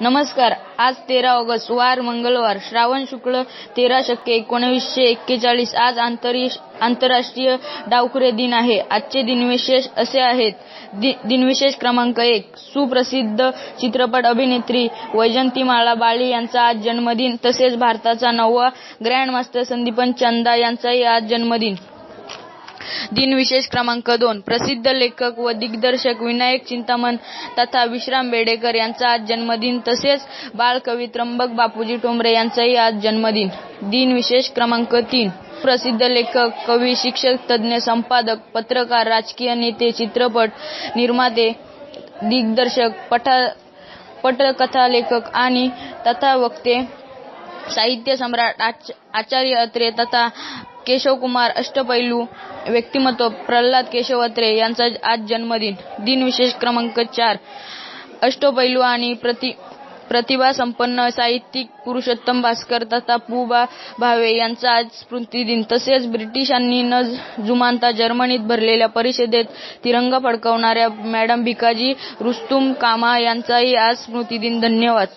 नमस्कार. आज तेरा ऑगस्ट वार मंगळवार श्रावण शुक्ल तेरा शक्य एकोणवीसशे एक्केचाळीस. आज आंतरराष्ट्रीय डावखुरे दिन आहे. आजचे दिनविशेष असे आहेत. दि- दिनविशेष क्रमांक एक सुप्रसिद्ध चित्रपट अभिनेत्री वैजंतीमाला बाळी यांचा आज जन्मदिन. तसेच भारताचा नववा ग्रँडमास्टर संदीपन चंदा यांचाही आज जन्मदिन. दिनविशेष क्रमांक दोन. प्रसिद्ध लेखक व दिग्दर्शक विनायक चिंतामण तथा विश्राम बेडेकर यांचा आज जन्मदिन. तसेच बालकवी त्र्यंबक बापूजी टोंबरे यांचाही आज जन्मदिन. दिनविशेष क्रमांक तीन. प्रसिद्ध लेखक कवी शिक्षक तज्ज्ञ संपादक पत्रकार राजकीय नेते चित्रपट निर्माते दिग्दर्शक पठा पटकथा लेखक आणि तथा वक्ते साहित्य सम्राट आच- आचार्य अत्रे तथा केशवकुमार अष्टपैलू व्यक्तिमत्व प्रल्हाद केशव अत्रे यांचा आज जन्मदिन. दिनविशेष क्रमांक चार. अष्टपैलू आणि प्रति प्रतिभा संपन्न साहित्यिक पुरुषोत्तम भास्कर तथा पु बा भावे यांचा आज स्मृतिदिन. तसेच ब्रिटिशांनी न जुमानता जर्मनीत भरलेल्या परिषदेत तिरंगा फडकवणाऱ्या मॅडम भिकाजी रुस्तुम कामा यांचाही आज स्मृतिदिन. धन्यवाद.